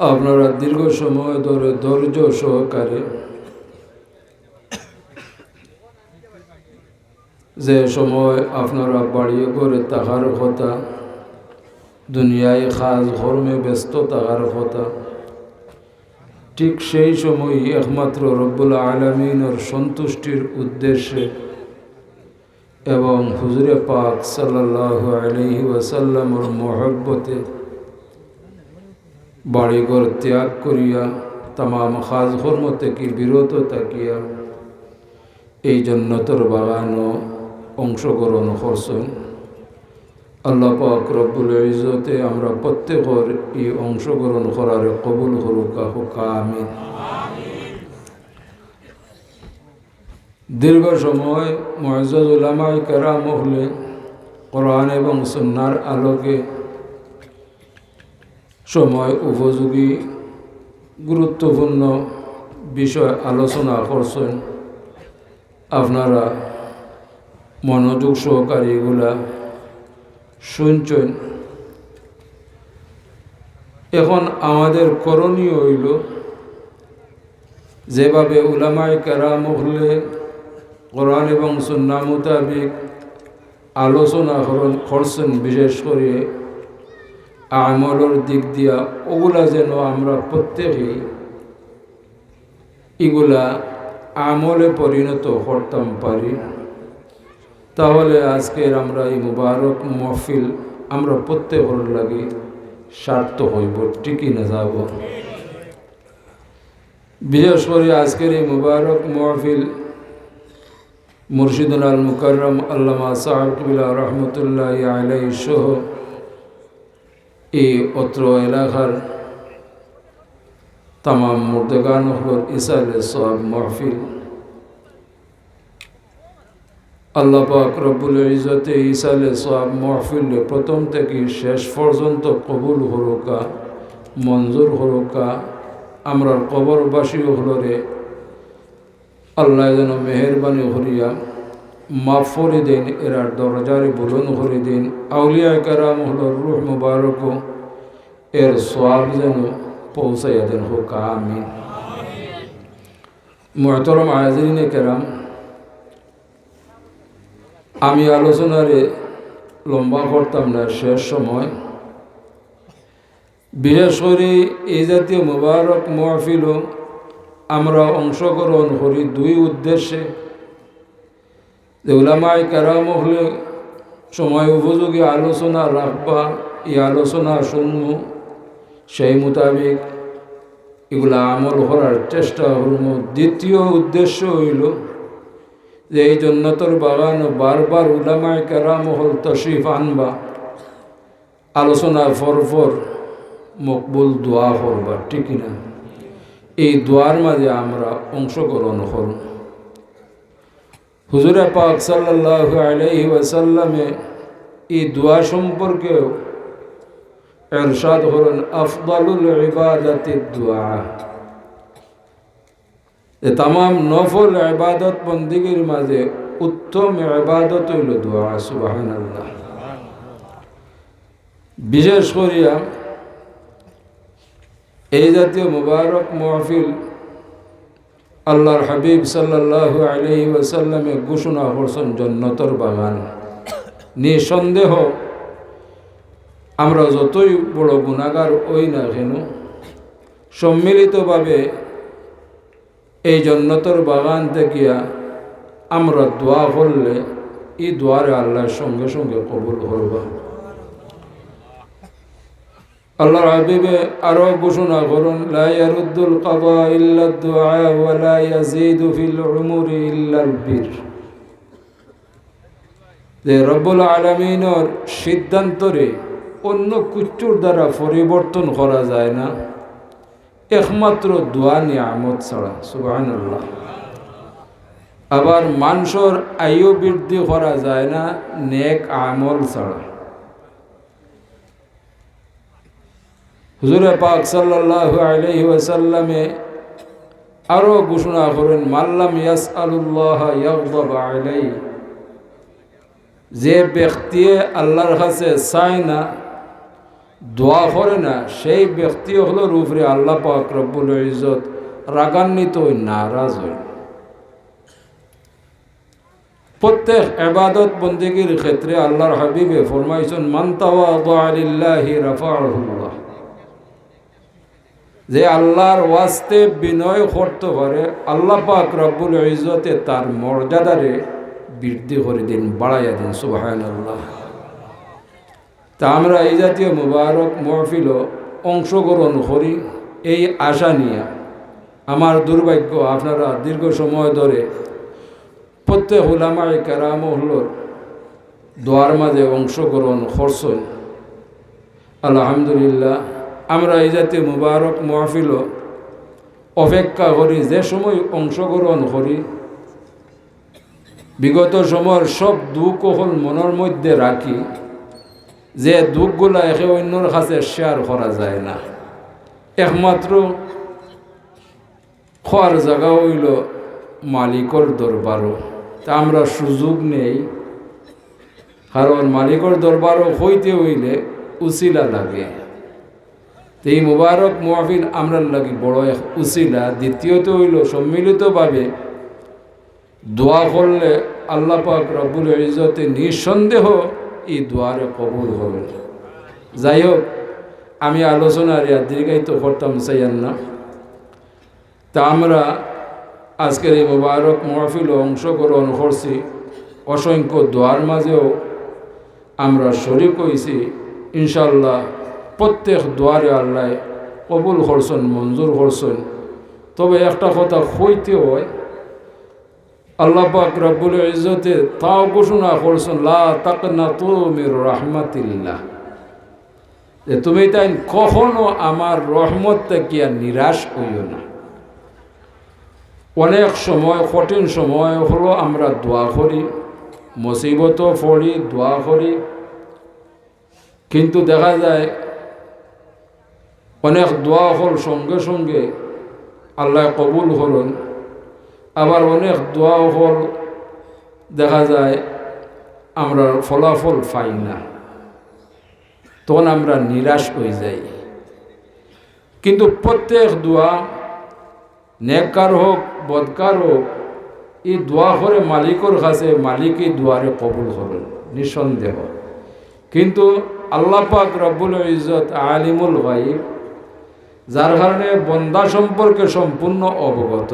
আপনারা দীর্ঘ সময় ধরে ধৈর্য সহকারে যে সময় আপনারা বাড়িয়ে করে তাহার কথা, দুনিয়ায় খাস ধর্মে ব্যস্ত তাহার কথা, ঠিক সেই সময় একমাত্র রব্বুল আলমিনের সন্তুষ্টির উদ্দেশ্যে এবং হুজুরে পাক সাল্লাহ আলহি ওয়াসাল্লামর মহব্বতে বাড়িঘর ত্যাগ করিয়া তামাম খাজ কর্ম থেকে বিরত থাকিয়া, এই জন্নতর বাগানও অংশগ্রহণ করছেন। আল্লাহ পাক ইজতে আমরা প্রত্যেকের এই অংশগ্রহণ করার কবুল হরুকা হুকা আমি দীর্ঘ সময় মহাজ উলামাই কেরাম হলে কোরআন এবং সন্ন্যার আলোকে সময় উপযোগী, গুরুত্বপূর্ণ বিষয় আলোচনা করছেন। আপনারা মনোযোগ সহকারী এগুলা শুনছেন। এখন আমাদের করণীয় হইল, যেভাবে উলামাই কেরাম হলে কোরআন এবং সুন্না মোতাবিক আলোচনা করছেন, বিশেষ করে আমলের দিক দিয়া ওগুলা যেন আমরা প্রত্যেকেই এগুলা আমলে পরিণত করতাম পারি। তাহলে আজকের আমরা এই মুবারক মহফিল আমরা প্রত্যেকের লাগে স্বার্থ হইব টিকি না যাব? বিশেষ করে আজকের এই মুবারক মহফিল মুর্শিদুল আল মুকরম আল্লামা সাহেবুল্লাহ রহমতুল্লাহ আলাই সহ এই অত্র এলাকার তামাম মুর্দেগান হল ইসালে সব মহফিল। আল্লাহ পাক রব্বুল ইজতে ইসালে সব মহফিল প্রথম থেকে শেষ পর্যন্ত কবুল হরুকা, মঞ্জুর হরুকা আমরা কবরবাসী হলরে আল্লাহ যেন মেহরবানি হরিয়া মাফ করে দিন এরার দরজারে বুলন করে দিন আউলিয়া কারাম হল রুহ মুবারক, এর সোয়াব যেন পৌঁছাইয়া দেন, হোক আমি মহতরম আয়াজিনে কেরাম আমি আলোচনারে লম্বা করতাম না, শেষ সময়। বিশেষ করে এই জাতীয় মুবারক মহফিল আমরা অংশগ্রহণ করি দুই উদ্দেশ্যে। যে ওলামাই কেরাম হলে সময় উপযোগী আলোচনা রাখবা এই আলোচনা শুনব সেই মোতাবেক এগুলা আমল করার চেষ্টা করব দ্বিতীয় উদ্দেশ্য হইল যে এই জন্নতর বাগান বারবার উলামায় কেরাম হল তশরিফ আনবা আলোচনা ফর ফর মকবুল দোয়া করবা ঠিক না এই দোয়ার মাঝে আমরা অংশগ্রহণ করব হুজুরে পাক সাল্লাহ আলহি ওয়াসাল্লামে এই দোয়া সম্পর্কেও এরশাদ হলেন আফদালুল ইবাদতের দোয়া। যে তাম নফল ইবাদত বন্দিগির মাঝে উত্তম ইবাদত হইল দোয়া সুবাহান বিশেষ করিয়া এই জাতীয় মুবারক মহফিল আল্লাহর হাবিব সাল্লাহ আলি ওয়াসাল্লামে ঘোষণা করছেন, জন্নতর বাগান। নিঃসন্দেহ আমরা যতই বড় গুণাগার ওই না কেন, সম্মিলিতভাবে এই জন্নতর বাগান দেখিয়া আমরা দোয়া করলে এই দোয়ারে আল্লাহর সঙ্গে সঙ্গে কবুল করবা। আল্লাহর হাবিবে আরও ঘোষণা করুন, লা ইয়ারুদ্দুল কাদা ইল্লা দুআ ওয়া লা ইয়াজিদু ফিল উমুরি ইল্লাল বীর। যে রব্বুল আলামিনের সিদ্ধান্তরে অন্য কুচ্চুর দ্বারা পরিবর্তন করা যায় না, একমাত্র দোয়া নিয়ামত ছাড়া আল্লাহ আবার মানুষের আয়ু বৃদ্ধি করা যায় না, নেক আমল ছাড়া। হুজুরে পাক সাল্লাহ আলহি ওয়াসাল্লামে আরও ঘোষণা করেন মাল্লাম ইয়াস আলুল্লাহ আলাই যে ব্যক্তি আল্লাহর কাছে চায় না, দোয়া করে না, সেই ব্যক্তি হলো রূপরে আল্লাহ পাক রব্বুল ইজত রাগান্বিত নারাজ হই। প্রত্যেক এবাদত বন্দিগির ক্ষেত্রে আল্লাহর হাবিবে ফরমাইছেন মান্তাওয়া আলিল্লাহি রাফাহুল্লাহ যে আল্লাহর ওয়াস্তে বিনয় করতে পারে, আল্লাহ পাক রব্বুল ইজতে তার মর্যাদারে বৃদ্ধি করে দিন, বাড়াইয়া দিন সুবাহান আল্লাহ তা আমরা এই জাতীয় মুবারক মহফিল অংশগ্রহণ করি। এই আশা নিয়ে আমার দুর্ভাগ্য, আপনারা দীর্ঘ সময় ধরে প্রত্যেক হুলামাই কেরামহলোর দোয়ার মাঝে অংশগ্রহণ করছেন। আলহামদুলিল্লাহ। আমরা এই জাতীয় মুবারক মহফিল অপেক্ষা করি, যে সময় অংশগ্রহণ করি, বিগত সময়ের সব দুঃখ হল মনের মধ্যে রাখি যে দুঃখগুলা একে অন্যর কাছে শেয়ার করা যায় না। একমাত্র খোয়ার জায়গা হইল মালিকর দরবারও তা আমরা সুযোগ নেই কারণ মালিকর দরবারও হইতে হইলে উচিলা লাগে। তো এই মুবারক মুআফিল আমরা লাগে বড় এক উচিলা দ্বিতীয়ত হইল সম্মিলিতভাবে দোয়া করলে আল্লাহ পাক রব্বুল ইজতে নিঃসন্দেহ এই দোয়ারে কবুল হবে। যাই হোক আমি আলোচনার দীর্ঘায়িত করতাম চাইয়ান না তা আমরা আজকের এই মোবারক মহফিল অংশগ্রহণ করছি। অসংখ্য দোয়ার মাঝেও আমরা শরিক হয়েছি ইনশাল্লাহ প্রত্যেক দোয়ারে আল্লাহ কবুল করছেন, মঞ্জুর করছেন। তবে একটা কথা হইতে হয়, আল্লাহ পাক রব্বুল ইজতে তাও ঘোষণা করছেন, লা তাকনা তুমির রহমাতিল্লাহ। যে তুমি তাই কখনো আমার রহমত থেকে নিরাশ হইও না। অনেক সময়, কঠিন সময় হলো আমরা দোয়া করি মুসিবত পড়ি, দোয়া করি। কিন্তু দেখা যায় অনেক দোয়া হল সঙ্গে সঙ্গে। আল্লাহ কবুল হলেন। আবার অনেক দোয়া হল, দেখা যায় আমরা ফলাফল পাই না। তখন আমরা নিরাশ হয়ে যাই। কিন্তু প্রত্যেক দোয়া নেককার হোক, বদকার হোক, এই দোয়া করে মালিকর কাছে মালিক এই দোয়ারে কবুল করেন নিঃসন্দেহ। কিন্তু আল্লাহ পাক রব্বুল ইজত আলিমুল গাইব যার কারণে বন্দা সম্পর্কে সম্পূর্ণ অবগত।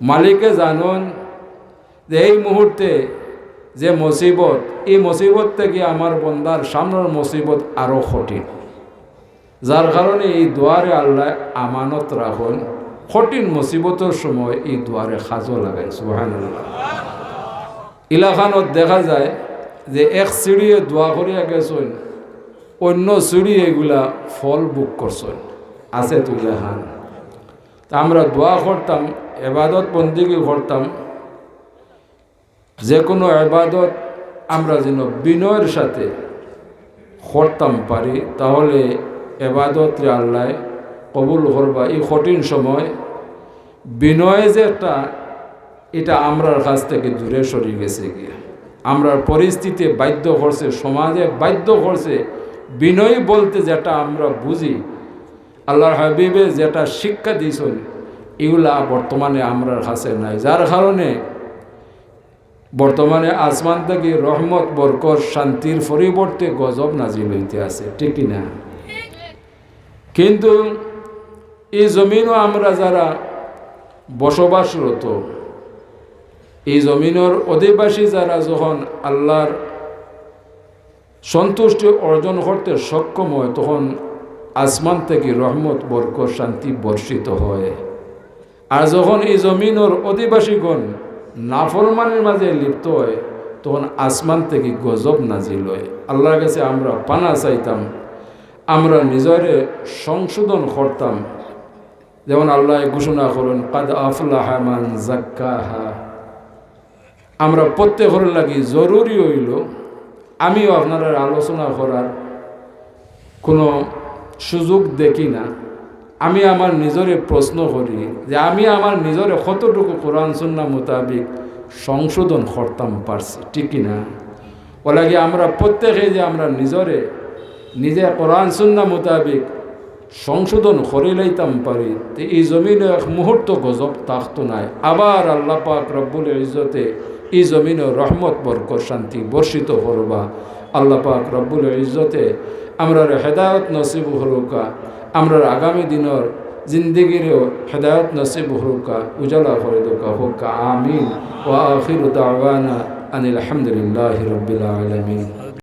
মালিকে জানুন যে এই মুহূর্তে যে মুসিবত, এই মুসিবত থেকে আমার বন্দার সামনের মুসিবত আরও কঠিন। যার কারণে এই দোয়ারে আল্লাহ আমানত রাখুন। কঠিন মুসিবতের সময় এই দুয়ারে সাজো লাগাই সুহান ইলাখানত দেখা যায় যে এক সিঁড়িয়ে দোয়া করিয়া গেছেন, অন্য সিঁড়ি এগুলা ফল বুক করছেন। আছে তো ইলাখান তা আমরা দোয়া করতাম, এবাদত বন্দিগি করতাম। যে কোনো এবাদত আমরা যেন বিনয়ের সাথে করতাম পারি, তাহলে এবাদতরে আল্লাহ কবুল করবা। এই কঠিন সময় বিনয় যে একটা, এটা আমরার কাছ থেকে দূরে সরে গেছে গিয়া। আমরার পরিস্থিতি বাধ্য করছে, সমাজে বাধ্য করছে, বিনয় বলতে যেটা আমরা বুঝি আল্লাহর হাবিবে যেটা শিক্ষা দিয়েছেন, এগুলা বর্তমানে আমরার কাছে নাই। যার কারণে বর্তমানে আসমান থেকে রহমত বরকর শান্তির পরিবর্তে গজব নাজিল হইতে আছে, ঠিক না? কিন্তু এই জমিনও আমরা যারা বসবাসরত, এই জমিনের অধিবাসী যারা যখন আল্লাহর সন্তুষ্টি অর্জন করতে সক্ষম হয়, তখন আসমান থেকে রহমত বরক শান্তি বর্ষিত হয়। আর যখন এই জমিনের অধিবাসীগণ নাফরমানের মাঝে লিপ্ত হয়, তখন আসমান থেকে গজব নাজিল হয়। আল্লাহর কাছে আমরা পানা চাইতাম, আমরা নিজরে সংশোধন করতাম। যেমন আল্লাহ ঘোষণা করুন, কাদ আফলাহামান জাক্কাহা আমরা প্রত্যেকের লাগি জরুরি হইল, আমিও আপনারা আলোচনা করার কোনো সুযোগ দেখি না। আমি আমার নিজরে প্রশ্ন করি যে আমি আমার নিজরে কতটুকু কোরআন সুন্না মোতাবিক সংশোধন করতাম পারছি ঠিকই না? ওলাগে আমরা প্রত্যেকে যে আমরা নিজরে নিজে কোরআন সুন্না মোতাবিক সংশোধন করে লইতাম পারি তো এই জমিনে এক মুহূর্ত গজব থাকতো নাই। আবার আল্লাহ পাক রব্বুল ইজতে এই জমিনে রহমত বরকর শান্তি বর্ষিত করবা আল্লাহ পাক রব্বুল ইজতে আমরা হেদায়ত নসিব হরুকা আমরার আগামী দিনের জিন্দগিরেও হেদায়ত নসিব হরুকা উজালা করে দোকা হোকা, আমিন। ও আখির দাওয়ানা আনিল আলহামদুলিল্লাহ রবিল আলমিন।